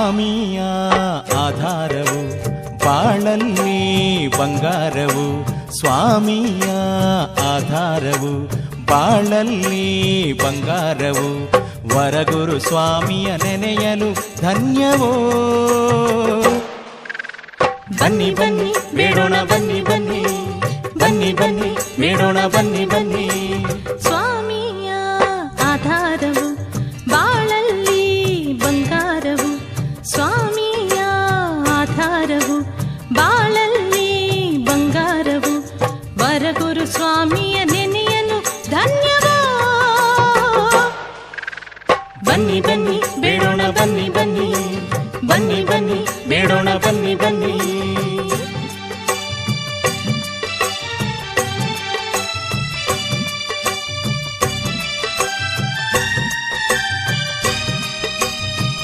ಸ್ವಾಮಿಯ ಆಧಾರವು, ಬಾಳಲ್ಲಿ ಬಂಗಾರವು, ಸ್ವಾಮಿಯ ಆಧಾರವು, ಬಾಳಲ್ಲಿ ಬಂಗಾರವು. ವರಗುರು ಸ್ವಾಮಿಯ ನೆನೆಯಲು ಧನ್ಯವೋ? ಬನ್ನಿ ಬನ್ನಿ ಬೇಡೋಣ ಬನ್ನಿ ಬನ್ನಿ. ಬನ್ನಿ ಬನ್ನಿ ಬೇಡೋಣ ಬನ್ನಿ ಬನ್ನಿ. ಬಾಳಲ್ಲಿ ಬಂಗಾರವು ವರಗುರು ಸ್ವಾಮಿಯ ನೆನೆಯಲು ಧನ್ಯವಾದ ಬನ್ನಿ ಬನ್ನಿ, ಬೇಡೋಣ, ಬನ್ನಿ ಬನ್ನಿ. ಬನ್ನಿ ಬನ್ನಿ, ಬೇಡೋಣ, ಬನ್ನಿ ಬನ್ನಿ.